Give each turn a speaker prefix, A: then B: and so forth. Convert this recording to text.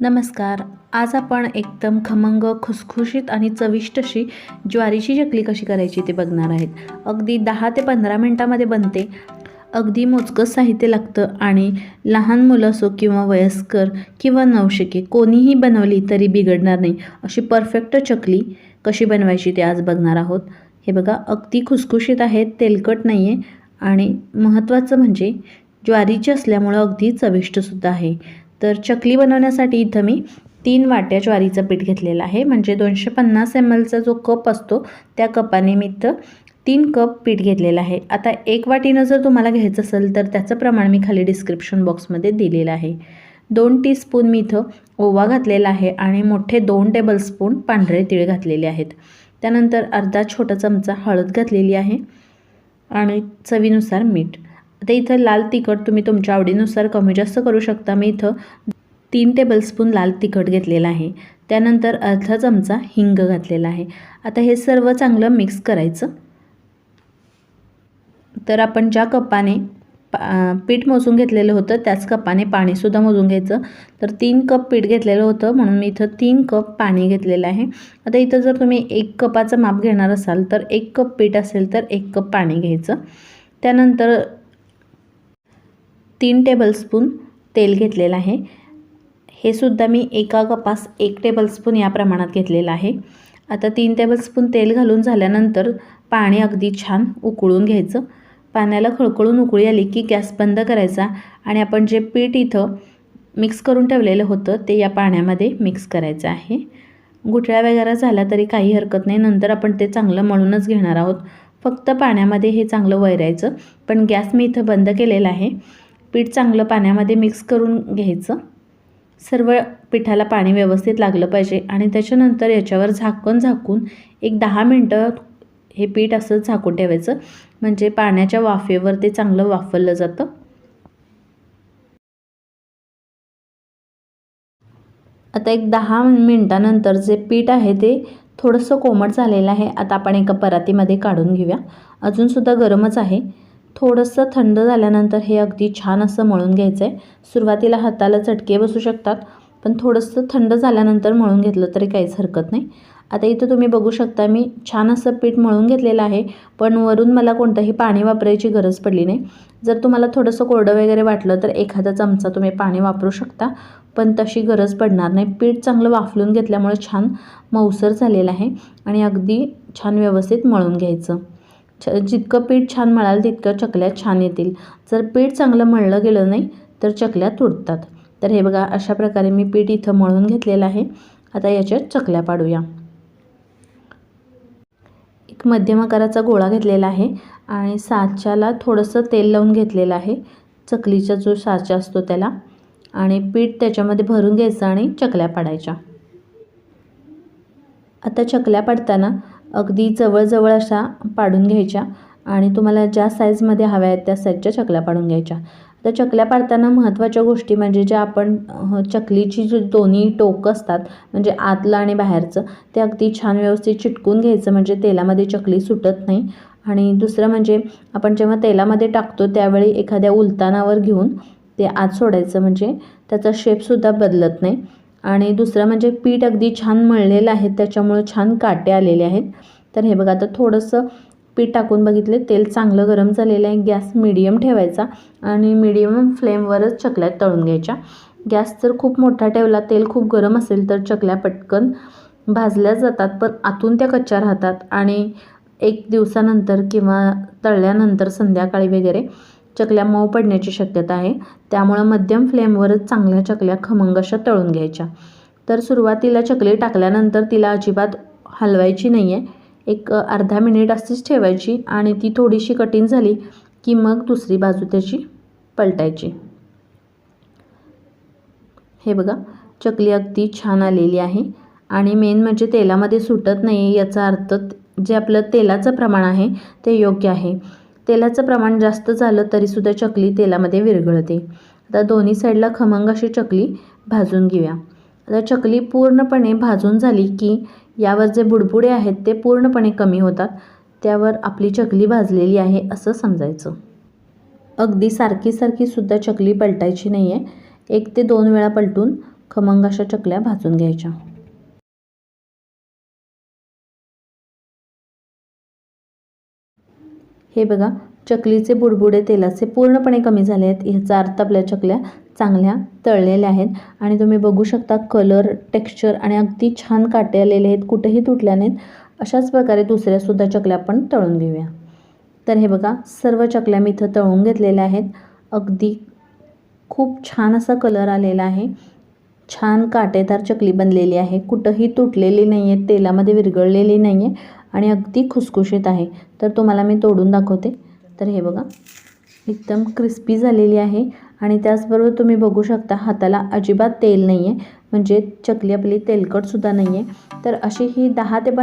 A: नमस्कार. आज आपण एकदम खमंग खुसखुशीत आणि चविष्ट अशी ज्वारीची चकली कशी करायची ते बघणार आहेत. अगदी दहा ते पंधरा मिनटामध्ये बनते. अगदी मोजकं साहित्य लागतं आणि लहान मुलं असो किंवा वयस्कर किंवा नवशिके कोणीही बनवली तरी बिघडणार नाही. अशी परफेक्ट चकली कशी बनवायची ते आज बघणार आहोत. हे बघा अगदी खुसखुशीत आहेत तेलकट नाही आहे आणि महत्त्वाचं म्हणजे ज्वारीची असल्यामुळं अगदी चविष्टसुद्धा आहे. तर चकली बनवण्यासाठी इथं मी तीन वाट्या ज्वारीचं पीठ घेतलेलं आहे. म्हणजे दोनशे पन्नास एम एलचा जो कप असतो त्या कपाने मी इथं तीन कप पीठ घेतलेलं आहे. आता एक वाटीनं जर तुम्हाला घ्यायचं असेल तर त्याचं प्रमाण मी खाली डिस्क्रिप्शन बॉक्समध्ये दिलेलं आहे. दोन टीस्पून मी इथं ओवा घातलेला आहे आणि मोठे दोन टेबलस्पून पांढरे तीळ घातलेले आहेत. त्यानंतर अर्धा छोटा चमचा हळद घातलेली आहे आणि चवीनुसार मीठ. आता इथं लाल तिखट तुम्ही तुमच्या आवडीनुसार कमी जास्त करू शकता. मी इथं तीन टेबलस्पून लाल तिखट घेतलेलं आहे. त्यानंतर अर्धा चमचा हिंग घातलेला आहे. आता हे सर्व चांगलं मिक्स करायचं. तर आपण ज्या कपाने पा पीठ मोजून घेतलेलं होतं त्याच कपाने पाणीसुद्धा मोजून घ्यायचं. तर तीन कप पीठ घेतलेलं होतं म्हणून मी इथं तीन कप पाणी घेतलेलं आहे. आता इथं जर तुम्ही एक कपाचं माप घेणार असाल तर एक कप पीठ असेल तर एक कप पाणी घ्यायचं. त्यानंतर तीन टेबलस्पून तेल घेतलेलं आहे. हे सुद्धा मी एका कपास एक टेबलस्पून या प्रमाणात घेतलेलं आहे. आता तीन टेबलस्पून तेल घालून झाल्यानंतर पाणी अगदी छान उकळून घ्यायचं. पाण्याला खळखळून उकळी आली की गॅस बंद करायचा आणि आपण जे पीठ इथं मिक्स करून ठेवलेलं होतं ते या पाण्यामध्ये मिक्स करायचं आहे. गुठळ्या वगैरे झाला तरी काही हरकत नाही. नंतर आपण ते चांगलं मळूनच घेणार आहोत. फक्त पाण्यामध्ये हे चांगलं वैरायचं. पण गॅस मी इथं बंद केलेला आहे. पीठ चांगलं पाण्यामध्ये मिक्स करून घ्यायचं. सर्व पिठाला पाणी व्यवस्थित लागलं पाहिजे आणि त्याच्यानंतर याच्यावर झाकण झाकून एक दहा मिनटं हे पीठ असं झाकून ठेवायचं. म्हणजे पाण्याच्या वाफेवर ते चांगलं वाफवलं जातं. आता एक दहा मिनटानंतर जे पीठ आहे ते थोडंसं कोमट झालेलं आहे. आता आपण एका परातीमध्ये काढून घेऊया. अजूनसुद्धा गरमच आहे. थोडंसं थंड झाल्यानंतर हे अगदी छान असं मळून घ्यायचं आहे सुरुवातीला हाताला चटके बसू शकतात पण थोडंसं थंड झाल्यानंतर मळून घेतलं तरी काहीच हरकत नाही. आता इथं तुम्ही बघू शकता मी छान असं पीठ मळून घेतलेलं आहे पण वरून मला कोणतंही पाणी वापरायची गरज पडली नाही. जर तुम्हाला थोडंसं कोरडं वगैरे वाटलं तर एखादा चमचा तुम्ही पाणी वापरू शकता पण तशी गरज पडणार नाही. पीठ चांगलं वाफलून घेतल्यामुळे छान मऊसर झालेलं आहे आणि अगदी छान व्यवस्थित मळून घ्यायचं. छ जितकं पीठ छान मळाल तितकं चकल्या छान येतील. जर पीठ चांगलं मळलं गेलं नाही तर चकल्या तुटतात तर हे बघा अशा प्रकारे मी पीठ इथं मळून घेतलेलं आहे. आता याच्यात चकल्या पाडूया. एक मध्यम आकाराचा गोळा घेतलेला आहे आणि साच्याला थोडंसं तेल लावून घेतलेलं आहे. चकलीचा जो साचा असतो त्याला. आणि पीठ त्याच्यामध्ये भरून घ्यायचं आणि चकल्या पाडायच्या. आता चकल्या पाडताना अगदी जवळजवळ अशा पाडून घ्यायच्या आणि तुम्हाला ज्या साईजमध्ये हव्या आहेत त्या साईजच्या चकल्या पाडून घ्यायच्या. आता चकल्या पाडताना महत्त्वाच्या गोष्टी म्हणजे ज्या आपण चकलीची जी दोन्ही टोक असतात म्हणजे आतलं आणि बाहेरचं ते अगदी छान व्यवस्थित चिटकून घ्यायचं म्हणजे तेलामध्ये चकली सुटत नाही. आणि दुसरं म्हणजे आपण जेव्हा तेलामध्ये टाकतो त्यावेळी एखाद्या उलतानावर घेऊन ते आत सोडायचं म्हणजे त्याचा शेपसुद्धा बदलत नाही. आणि दुसरं म्हणजे पीठ अगदी छान मळलेलं आहे त्याच्यामुळं छान काटे आलेले आहेत. तर हे बघा आता थोडंसं पीठ टाकून बघितले तेल चांगलं गरम झालेलं आहे. गॅस मिडियम ठेवायचा आणि मिडियम फ्लेमवरच चकल्या तळून घ्यायच्या. गॅस जर खूप मोठा ठेवला तेल खूप गरम असेल तर चकल्या पटकन भाजल्या जातात पण आतून त्या कच्च्या राहतात. आणि एक दिवसानंतर किंवा तळल्यानंतर संध्याकाळी वगैरे चकल्या मऊ पडण्याची शक्यता आहे. त्यामुळं मध्यम फ्लेमवरच चांगल्या चकल्या खमंग अशा तळून घ्यायच्या. तर सुरुवातीला चकली टाकल्यानंतर तिला अजिबात हलवायची नाही आहे एक अर्धा मिनिट अशीच ठेवायची आणि ती थोडीशी कठीण झाली की मग दुसरी बाजू त्याची पलटायची. हे बघा चकली अगदी छान आलेली आहे आणि मेन म्हणजे तेलामध्ये सुटत नाही याचा अर्थ जे आपलं तेलाचं प्रमाण आहे ते योग्य आहे. तेलाचं प्रमाण जास्त झालं तरीसुद्धा चकली तेलामध्ये विरघळते. आता दोन्ही साईडला खमंग अशी चकली भाजून घेऊया. आता चकली पूर्णपणे भाजून झाली की यावर जे बुडबुडे आहेत ते पूर्णपणे कमी होतात. त्यावर आपली चकली भाजलेली आहे असं समजायचं. अगदी सारखी सारखी सुद्धा चकली पलटायची नाही आहे एक ते दोन वेळा पलटून खमंग अशा चकल्या भाजून घ्यायच्या. हे बघा चकलीचे बुडबुडे तेलाचे पूर्णपणे कमी झाले आहेत. ह्याचा अर्थ आपल्या चकल्या चांगल्या तळलेल्या आहेत. आणि तुम्ही बघू शकता कलर टेक्स्चर आणि अगदी छान काटे आलेले आहेत. कुठेही तुटल्या नाहीत. अशाच प्रकारे दुसऱ्यासुद्धा चकल्या आपण तळून घेऊया. तर हे बघा सर्व चकल्या मी इथं तळून घेतलेल्या आहेत. अगदी खूप छान असा कलर आलेला आहे. छान काटेदार चकली बनलेली आहे. कुठंही तुटलेली नाही आहे तेलामध्ये विरघळलेली नाही आहे आणि अगदी खुसखुशीत आहे. तर तुम्हाला मी तोडून दाखवते. तर हे बघा एकदम क्रिस्पी झालेली आहे. आणि त्याचबरोबर तुम्ही बघू शकता हाताला अजिबात तेल नाही आहे म्हणजे चकली आपली तेलकटसुद्धा नाही आहे तर अशी ही दहा ते